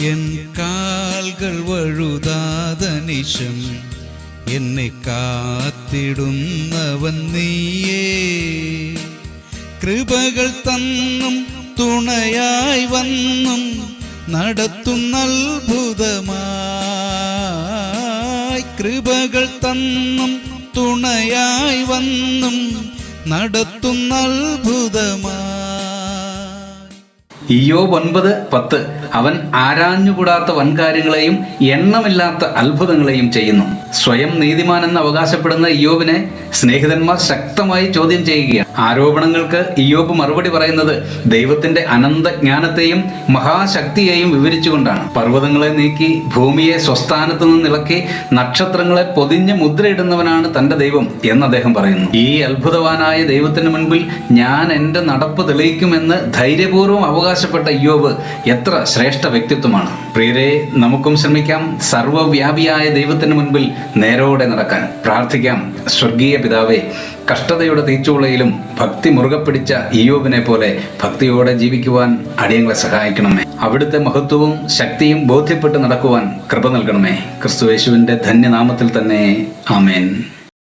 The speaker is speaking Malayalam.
എൻ കാൽകൾ വഴുതാതനിശം എന്നെ കാത്തിടുന്നവൻ നീയേ. കൃപകൾ തന്നും തുണയായി വന്നും നടത്തുന്ന അത്ഭുതമായി. കൃപകൾ തന്നും തുണയായി വന്നും നടത്തുന്ന അത്ഭുതമായി. ഒൻപത് പത്ത്. അവൻ ആരാഞ്ഞുകൂടാത്ത വൻകാര്യങ്ങളെയും എണ്ണമില്ലാത്ത അത്ഭുതങ്ങളെയും ചെയ്യുന്നു. സ്വയം നീതിമാൻ എന്ന് അവകാശപ്പെടുന്ന ഇയോബിനെ സ്നേഹിതന്മാർ ശക്തമായി ചോദ്യം ചെയ്യുകയാണ്. ആരോപണങ്ങൾക്ക് ഇയോബ് മറുപടി പറയുന്നത് ദൈവത്തിന്റെ അനന്ത ജ്ഞാനത്തെയും മഹാശക്തിയെയും വിവരിച്ചുകൊണ്ടാണ്. പർവതങ്ങളെ നീക്കി ഭൂമിയെ സ്വസ്ഥാനത്ത് നിന്ന് ഇളക്കി നക്ഷത്രങ്ങളെ പൊതിഞ്ഞ് മുദ്രയിടുന്നവനാണ് തന്റെ ദൈവം എന്ന് അദ്ദേഹം പറയുന്നു. ഈ അത്ഭുതവാനായ ദൈവത്തിന് മുൻപിൽ ഞാൻ എന്റെ നടപ്പ് തെളിയിക്കുമെന്ന് ധൈര്യപൂർവം അവകാശപ്പെട്ട ഇയോബ് എത്ര ശ്രേഷ്ഠ വ്യക്തിത്വമാണ്. പ്രിയരെ നമുക്കും ശ്രമിക്കാം. സർവവ്യാപിയായ ദൈവത്തിന് മുൻപിൽ നേരോടെ നടക്കാൻ. പ്രാർത്ഥിക്കാം. സ്വർഗീയ പിതാവെ കഷ്ടതയുടെ തീച്ചുളയിലും ഭക്തി മുറുകെ പിടിച്ച ഇയോബിനെ പോലെ ഭക്തിയോടെ ജീവിക്കുവാൻ അടിയങ്ങളെ സഹായിക്കണമേ. അവിടുത്തെ മഹത്വവും ശക്തിയും ബോധ്യപ്പെട്ട് നടക്കുവാൻ കൃപ നൽകണമേ. ക്രിസ്തുവേശുവിന്റെ ധന്യനാമത്തിൽ തന്നെ. ആമേൻ.